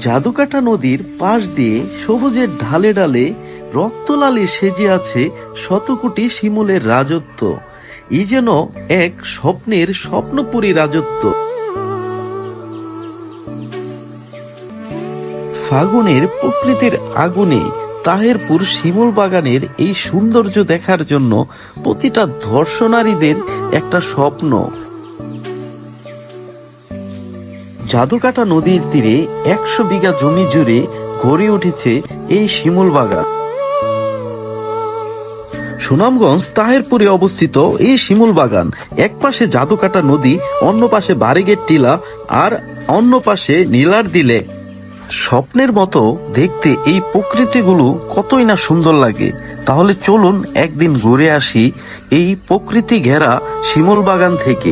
জাদুকাটা নদীর পাশ দিয়ে সবুজের ঢালে ডালে রক্তলালে সেজে আছে শতকোটি শিমুলের রাজত্ব। এই যেন এক স্বপ্নের স্বপ্নপুরী রাজত্ব। ফাগুনের প্রকৃতির আগুনে তাহেরপুর শিমুল বাগানের এই সৌন্দর্য দেখার জন্য প্রতিটা ধর্ষণারীদের একটা স্বপ্ন। জাদুকাটা নদীর তীরে একশো বিঘা জমি জুড়ে গড়ে উঠেছে এই শিমুল বাগান। সুনামগঞ্জ তাহেরপুরে অবস্থিত এই শিমুল বাগান এক পাশে জাদুকাটা নদী, অন্য পাশে বারিগেট টিলা আর অন্য পাশে নীলার দিলে। স্বপ্নের মতো দেখতে এই প্রকৃতিগুলো কতই না সুন্দর লাগে। তাহলে চলুন একদিন ঘুরে আসি এই প্রকৃতি ঘেরা শিমুল বাগান থেকে।